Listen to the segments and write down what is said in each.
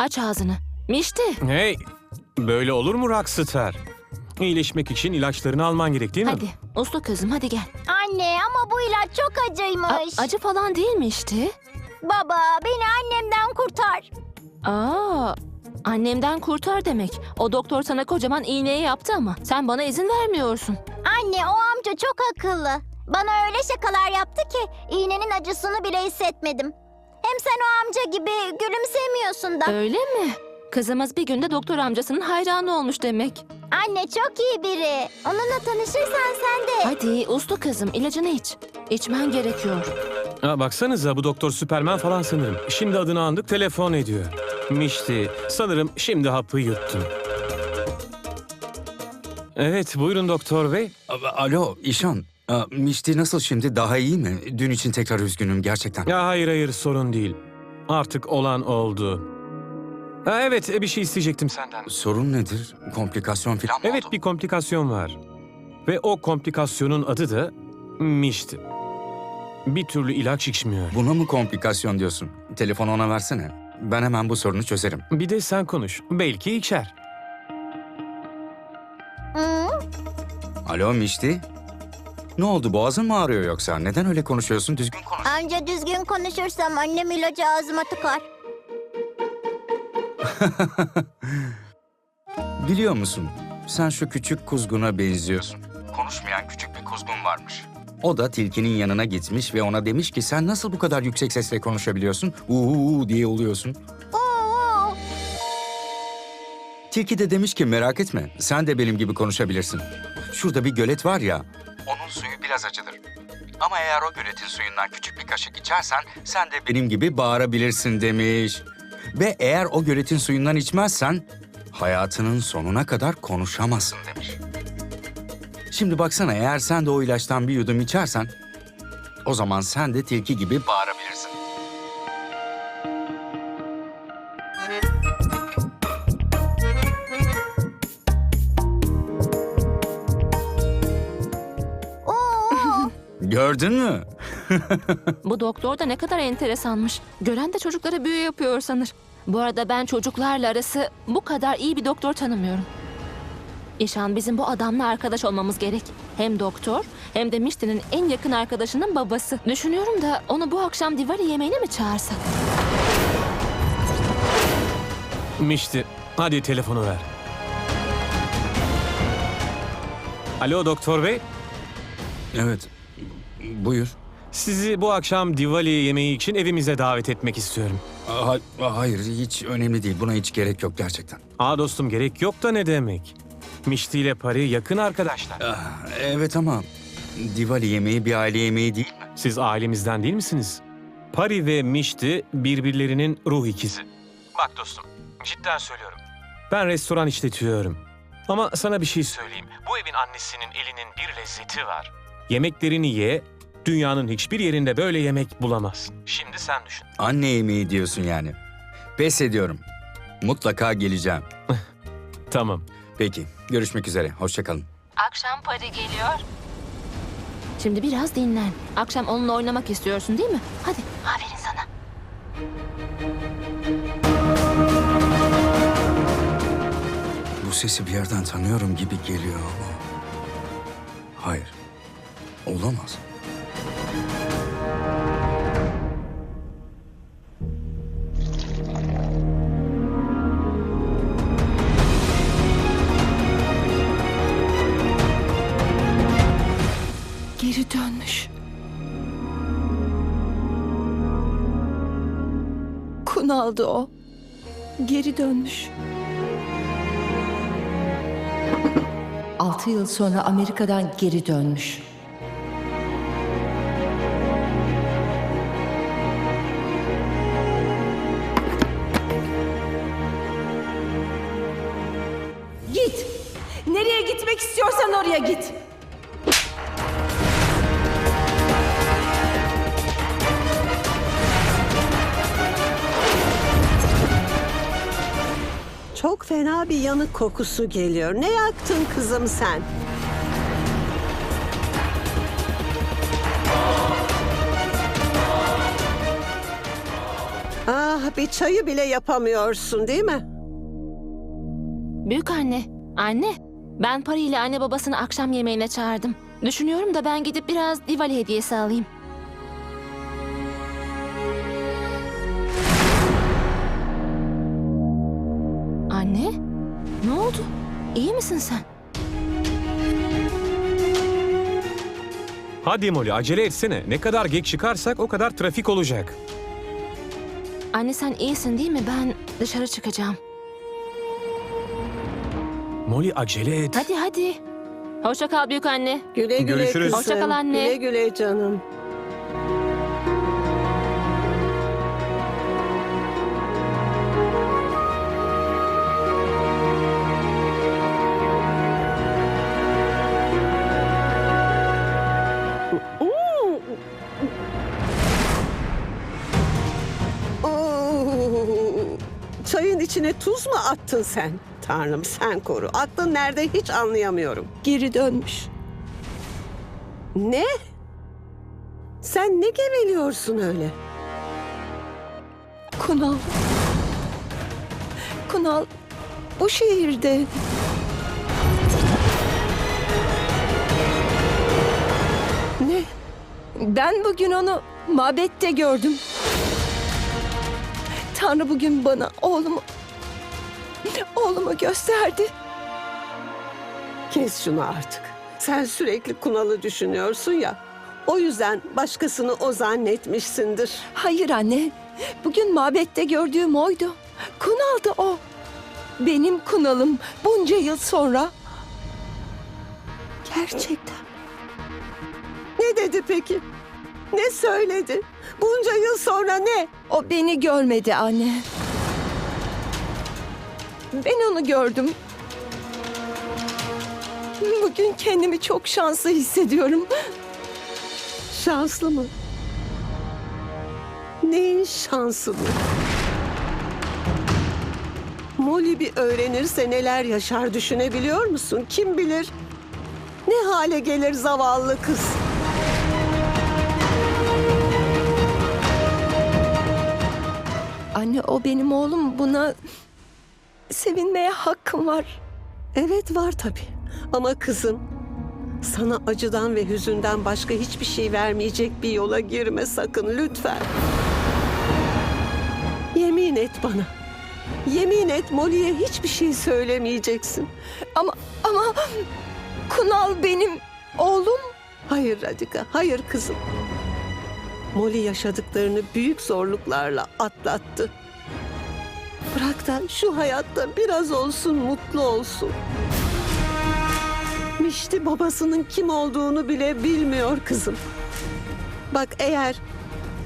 Aç ağzını. Mişti. Hey, böyle olur mu Rockstar? İyileşmek için ilaçlarını alman gerek değil mi? Hadi. Uslu kızım hadi gel. Anne ama bu ilaç çok A- acıymış. acı falan değil Mişti. Baba beni annemden kurtar. Aa, annemden kurtar demek. O doktor sana kocaman iğneyi yaptı ama sen bana izin vermiyorsun. Anne o amca çok akıllı. Bana öyle şakalar yaptı ki iğnenin acısını bile hissetmedim. Hem sen o amca gibi gülümsemiyorsun da. Öyle mi? Kızımız bir günde doktor amcasının hayranı olmuş demek. Anne çok iyi biri. Onunla tanışırsan sen de. Hadi uslu kızım ilacını iç. İçmen gerekiyor. Ha, baksanıza bu doktor Süpermen falan sanırım. Şimdi adını andık telefon ediyor. Mişti. Sanırım şimdi hapı yuttun. Evet buyurun doktor bey. A- Alo İşan. Aa, Mişti nasıl şimdi? Daha iyi mi? Dün için tekrar üzgünüm gerçekten. Ya hayır hayır sorun değil. Artık olan oldu. Ha, evet bir şey isteyecektim senden. Sorun nedir? Komplikasyon falan mı Evet oldu? bir komplikasyon var. Ve o komplikasyonun adı da Mişti. Bir türlü ilaç içmiyor. Buna mı komplikasyon diyorsun? Telefonu ona versene. Ben hemen bu sorunu çözerim. Bir de sen konuş. Belki içer. Alo Mişti? Ne oldu boğazın mı ağrıyor yoksa? Neden öyle konuşuyorsun? Düzgün konuş. Anca düzgün konuşursam annem ilacı ağzıma tıkar. Biliyor musun? Sen şu küçük kuzguna benziyorsun. Konuşmayan küçük bir kuzgun varmış. O da tilkinin yanına gitmiş ve ona demiş ki sen nasıl bu kadar yüksek sesle konuşabiliyorsun? Uuu diye oluyorsun. Oo, Tilki de demiş ki merak etme sen de benim gibi konuşabilirsin. Şurada bir gölet var ya. Onun suyu biraz acıdır. Ama eğer o göletin suyundan küçük bir kaşık içersen sen de benim gibi bağırabilirsin demiş. Ve eğer o göletin suyundan içmezsen hayatının sonuna kadar konuşamazsın demiş. Şimdi baksana eğer sen de o ilaçtan bir yudum içersen o zaman sen de tilki gibi bağırabilirsin. Gördün mü? Bu doktor da ne kadar enteresanmış. Gören de çocuklara büyü yapıyor sanır. Bu arada ben çocuklarla arası bu kadar iyi bir doktor tanımıyorum. İşan bizim bu adamla arkadaş olmamız gerek. Hem doktor hem de Mişti'nin en yakın arkadaşının babası. Düşünüyorum da onu bu akşam Diwali yemeğine mi çağırsak? Mişti. Hadi telefonu ver. Alo doktor bey. Evet. Buyur. Sizi bu akşam Diwali yemeği için evimize davet etmek istiyorum. Ha- hayır, hiç önemli değil. Buna hiç gerek yok gerçekten. Aa dostum gerek yok da ne demek? Mişti ile Pari yakın arkadaşlar. Ah, Evet ama Diwali yemeği bir aile yemeği değil mi? Siz ailemizden değil misiniz? Pari ve Mişti birbirlerinin ruh ikizi. Bak dostum, cidden söylüyorum. Ben restoran işletiyorum. Ama sana bir şey söyleyeyim. Bu evin annesinin elinin bir lezzeti var. Yemeklerini ye, dünyanın hiçbir yerinde böyle yemek bulamazsın. Şimdi sen düşün. Anne yemeği diyorsun yani. Pes ediyorum. Mutlaka geleceğim. Tamam. Peki, görüşmek üzere. Hoşçakalın. Akşam Pari geliyor. Şimdi biraz dinlen. Akşam onunla oynamak istiyorsun değil mi? Hadi aferin sana. Bu sesi bir yerden tanıyorum gibi geliyor ama... Hayır. Olamaz. Geri dönmüş. Kunal'dı o. Geri dönmüş. Altı yıl sonra Amerika'dan geri dönmüş. Fena bir yanık kokusu geliyor. Ne yaktın kızım sen? Ah bir çayı bile yapamıyorsun değil mi? Büyük anne, anne. Ben Pari ile anne babasını akşam yemeğine çağırdım. Düşünüyorum da ben gidip biraz Diwali hediyesi alayım. Misin sen? Hadi Molly acele etsene. Ne kadar geç çıkarsak o kadar trafik olacak. Anne sen iyisin değil mi? Ben dışarı çıkacağım. Molly acele et. Hadi hadi. Hoşça kal büyük anne. Güle güle Görüşürüz. kızım. Hoşça kal anne. Güle güle canım. Çayın içine tuz mu attın sen? Tanrım sen koru. Aklın nerede hiç anlayamıyorum. Geri dönmüş. Ne? Sen ne geveliyorsun öyle? Kunal. Kunal bu şehirde. Ne? Ben bugün onu mabette gördüm. Tanrı bugün bana oğlumu oğlumu gösterdi. Kes şunu artık. Sen sürekli Kunal'ı düşünüyorsun ya. O yüzden başkasını o zannetmişsindir. Hayır anne. Bugün mabette gördüğüm oydu. Kunal'dı o. Benim Kunal'ım bunca yıl sonra. Gerçekten. Ne dedi peki? Ne söyledi? Bunca yıl sonra ne? O beni görmedi anne. Ben onu gördüm. Bugün kendimi çok şanslı hissediyorum. Şanslı mı? Neyin şansı bu? Molly bir öğrenirse neler yaşar düşünebiliyor musun? Kim bilir? Ne hale gelir zavallı kız? Anne o benim oğlum buna sevinmeye hakkım var. Evet var tabii. Ama kızım sana acıdan ve hüzünden başka hiçbir şey vermeyecek bir yola girme sakın lütfen. Yemin et bana. Yemin et Molly'e hiçbir şey söylemeyeceksin. Ama ama Kunal benim oğlum. Hayır Radika, hayır kızım. Molly yaşadıklarını büyük zorluklarla atlattı. Bırak da şu hayatta biraz olsun mutlu olsun. Mişti babasının kim olduğunu bile bilmiyor kızım. Bak eğer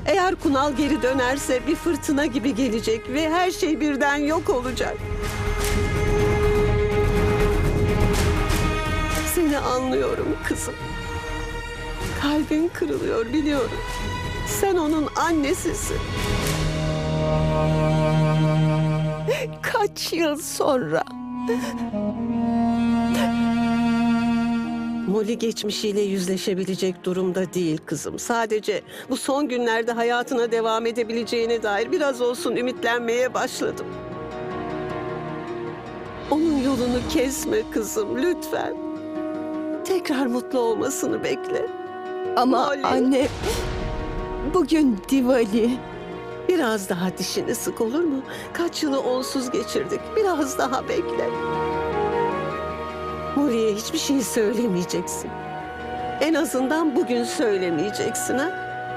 eğer Kunal geri dönerse bir fırtına gibi gelecek ve her şey birden yok olacak. Seni anlıyorum kızım. Kalbin kırılıyor biliyorum. Sen onun annesisin. Kaç yıl sonra. Molly geçmişiyle yüzleşebilecek durumda değil kızım. Sadece bu son günlerde hayatına devam edebileceğine dair biraz olsun ümitlenmeye başladım. Onun yolunu kesme kızım lütfen. Tekrar mutlu olmasını bekle. Ama Molly. anne bugün Diwali. Biraz daha dişini sık olur mu? Kaç yılı onsuz geçirdik. Biraz daha bekle. Molly'e hiçbir şey söylemeyeceksin. En azından bugün söylemeyeceksin ha?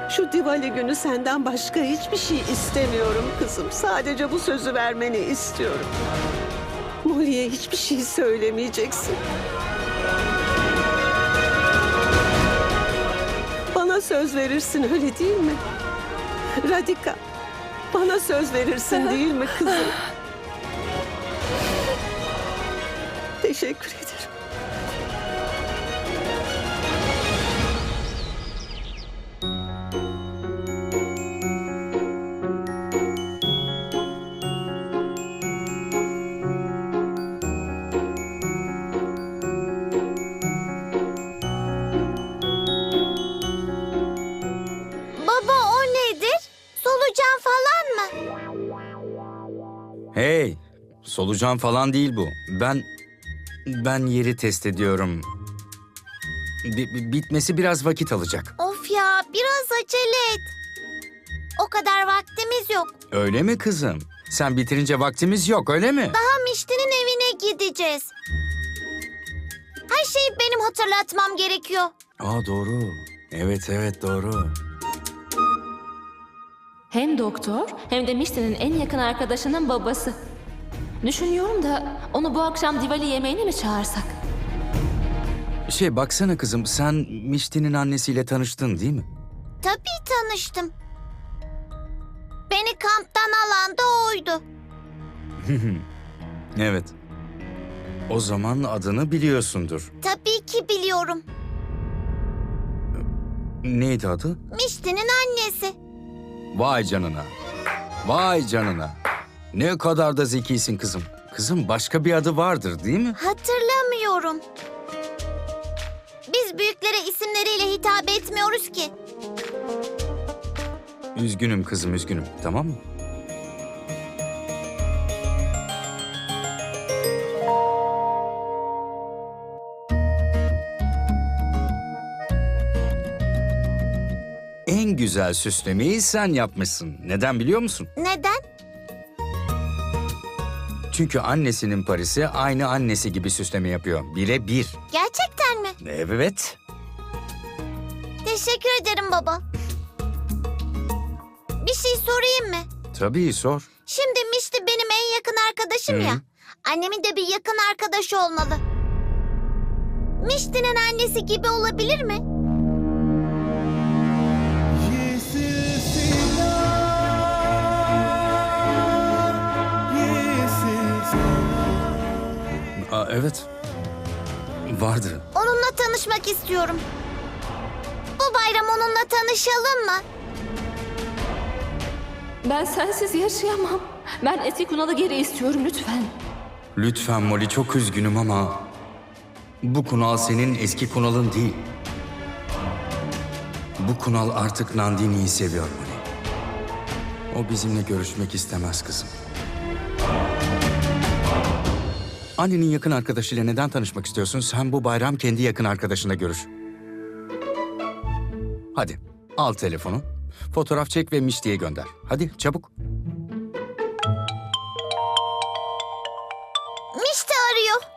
Şu Diwali günü senden başka hiçbir şey istemiyorum kızım. Sadece bu sözü vermeni istiyorum. Molly'e hiçbir şey söylemeyeceksin. Söz verirsin öyle değil mi? Radika, bana söz verirsin değil mi kızım? Teşekkür ederim. Solucan falan değil bu. Ben ben yeri test ediyorum. Bi- bi- bitmesi biraz vakit alacak. Of ya biraz acele et. O kadar vaktimiz yok. Öyle mi kızım? Sen bitirince vaktimiz yok, öyle mi? Daha Mişti'nin evine gideceğiz. Her şeyi benim hatırlatmam gerekiyor. Aa doğru. Evet evet doğru. Hem doktor hem de Mişti'nin en yakın arkadaşının babası. Düşünüyorum da onu bu akşam Diwali yemeğine mi çağırsak? Şey baksana kızım, sen Mişti'nin annesiyle tanıştın değil mi? Tabii tanıştım. Beni kamptan alan da oydu. Evet. O zaman adını biliyorsundur. Tabii ki biliyorum. Neydi adı? Mişti'nin annesi. Vay canına. Vay canına. Ne kadar da zekisin kızım. Kızım başka bir adı vardır değil mi? Hatırlamıyorum. Biz büyüklere isimleriyle hitap etmiyoruz ki. Üzgünüm kızım üzgünüm tamam mı? En güzel süslemeyi sen yapmışsın. Neden biliyor musun? Neden? Çünkü annesinin Paris'i aynı annesi gibi süsleme yapıyor. Bire bir. Gerçekten mi? Evet. Teşekkür ederim baba. Bir şey sorayım mı? Tabii sor. Şimdi Mişti benim en yakın arkadaşım Hı. ya. Annemin de bir yakın arkadaşı olmalı. Mişti'nin annesi gibi olabilir mi? Aa, evet. Vardı. Onunla tanışmak istiyorum. Bu bayram onunla tanışalım mı? Ben sensiz yaşayamam. Ben eski kunalı geri istiyorum lütfen. Lütfen Molly çok üzgünüm ama bu kunal senin eski kunalın değil. Bu kunal artık Nandini'yi seviyor Molly. O bizimle görüşmek istemez kızım. Annenin yakın arkadaşıyla neden tanışmak istiyorsun? Sen bu bayram kendi yakın arkadaşına görüş. Hadi al telefonu. Fotoğraf çek ve Mişti'ye gönder. Hadi çabuk. Mişti arıyor.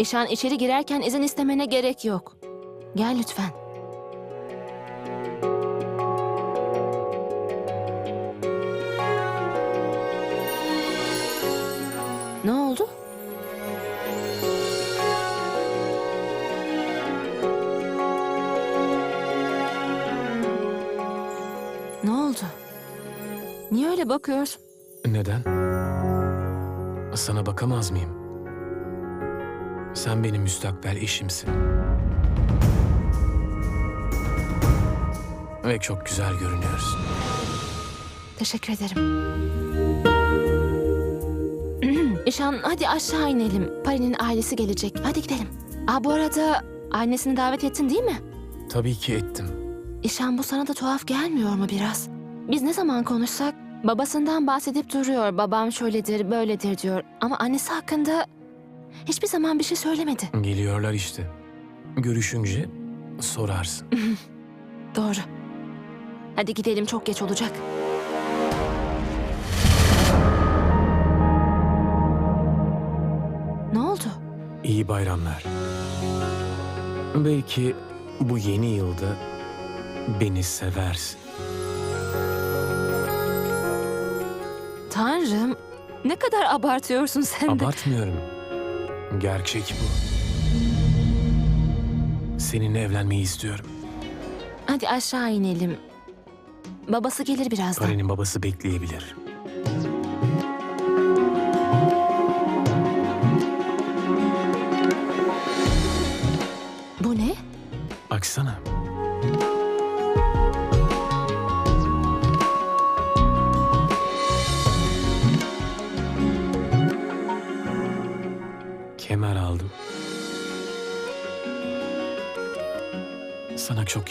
İşan içeri girerken izin istemene gerek yok. Gel lütfen. Ne oldu? Ne oldu? Niye öyle bakıyorsun? Neden? Sana bakamaz mıyım? Sen benim müstakbel eşimsin. Ve çok güzel görünüyorsun. Teşekkür ederim. İşan hadi aşağı inelim. Pari'nin ailesi gelecek. Hadi gidelim. Aa bu arada annesini davet ettin değil mi? Tabii ki ettim. İşan bu sana da tuhaf gelmiyor mu biraz? Biz ne zaman konuşsak babasından bahsedip duruyor. Babam şöyledir böyledir diyor. Ama annesi hakkında hiçbir zaman bir şey söylemedi. Geliyorlar işte. Görüşünce sorarsın. Doğru. Hadi gidelim çok geç olacak. Ne oldu? İyi bayramlar. Belki bu yeni yılda beni seversin. Tanrım ne kadar abartıyorsun sen de. Abartmıyorum. Gerçek bu. Seninle evlenmeyi istiyorum. Hadi aşağı inelim. Babası gelir birazdan. Pare'nin babası bekleyebilir.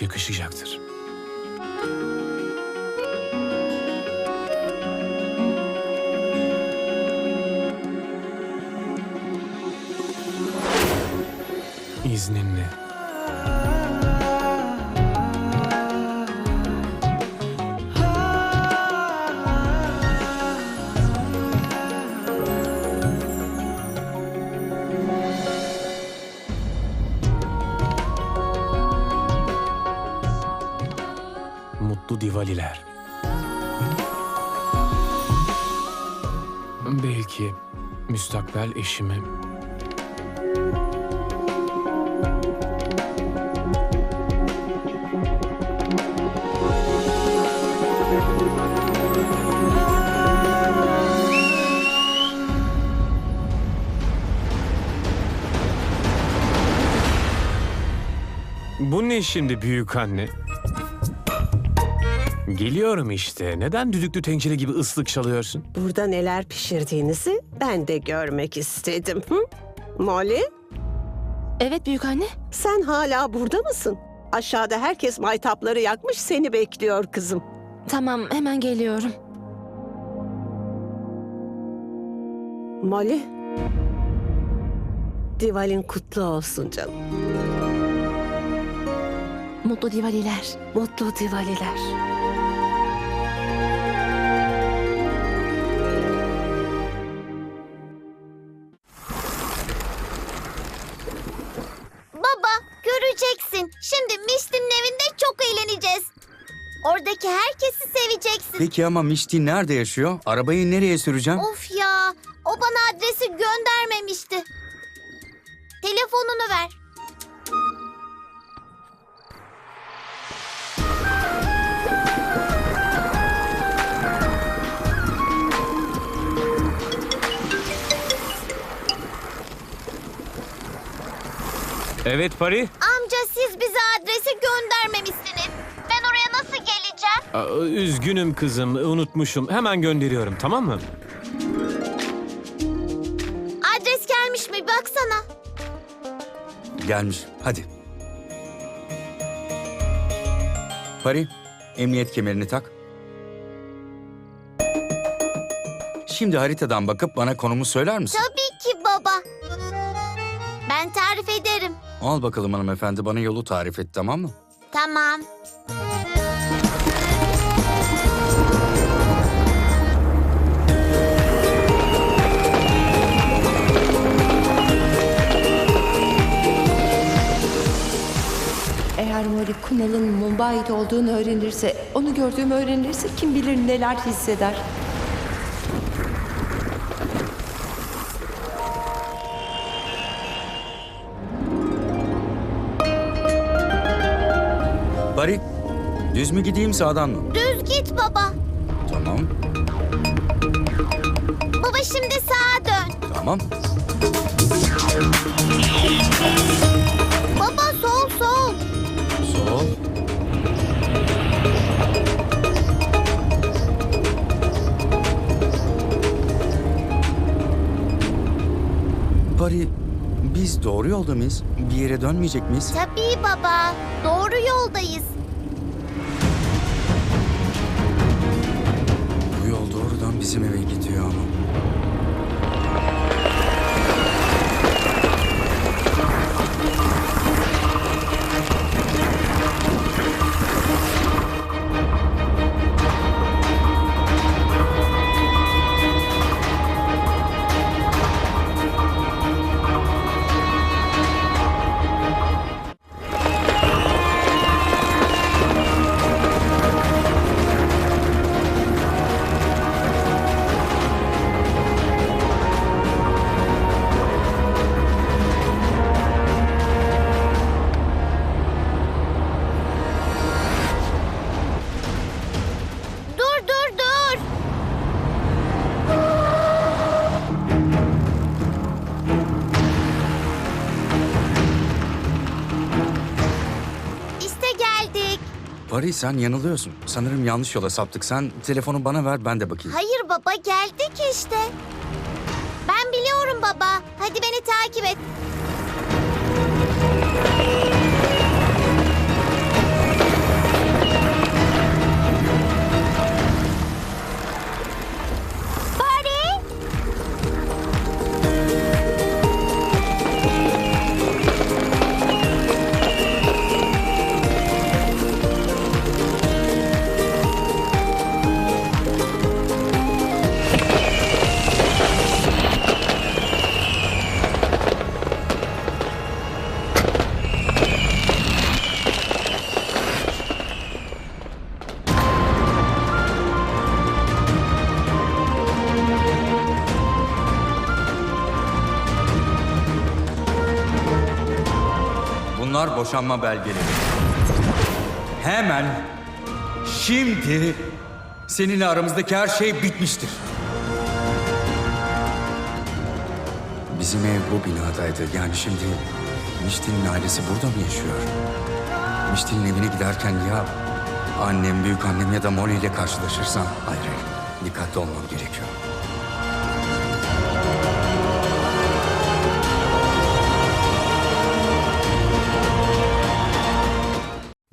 Yakışacaktır. Müstakbel eşime Bu ne şimdi büyük anne? Geliyorum işte. Neden düdüklü tencere gibi ıslık çalıyorsun? Burada neler pişirdiğinizi ben de görmek istedim. Hı? Molly, Evet büyük anne. sen hala burada mısın? Aşağıda herkes maytapları yakmış seni bekliyor kızım. Tamam hemen geliyorum. Molly, Divalin kutlu olsun canım. Mutlu Diwaliler. Mutlu Divaliler. Göreceksin. Şimdi Mişti'nin evinde çok eğleneceğiz. Oradaki herkesi seveceksin. Peki ama Mişti nerede yaşıyor? Arabayı nereye süreceğim? Of ya, o bana adresi göndermemişti. Telefonunu ver. Evet Pari. Bize adresi göndermemişsiniz. Ben oraya nasıl geleceğim? Aa, Üzgünüm kızım, unutmuşum. Hemen gönderiyorum, tamam mı? Adres gelmiş mi baksana. Gelmiş. Hadi. Pari, emniyet kemerini tak. Şimdi haritadan bakıp bana konumu söyler misin? Tabii ki baba. Ben tarif ederim. Al bakalım hanımefendi bana yolu tarif et tamam mı? Tamam. Eğer Molly Kunal'ın Mumbai'de olduğunu öğrenirse, onu gördüğümü öğrenirse kim bilir neler hisseder. Pari, düz mü gideyim sağdan mı? Düz git baba. Tamam, Baba şimdi sağa dön. tamam. Baba sol sol. Sol. Pari, biz doğru yolda mıyız? Bir yere dönmeyecek miyiz? Tabii baba. Doğru yoldayız. Bu yol doğrudan bizim eve gidiyor ama. Sen yanılıyorsun. Sanırım yanlış yola saptık. Sen telefonu bana ver ben de bakayım. Hayır baba geldik işte. Ben biliyorum baba. Hadi beni takip et. Bunlar boşanma belgeleri. Hemen şimdi seninle aramızdaki her şey bitmiştir. Bizim ev bu binadaydı. Yani şimdi Mişti'nin ailesi burada mı yaşıyor? Mişti'nin evine giderken ya annem, büyük annem ya da Molly ile karşılaşırsam... Hayır, hayır. Dikkatli olmam gerekiyor.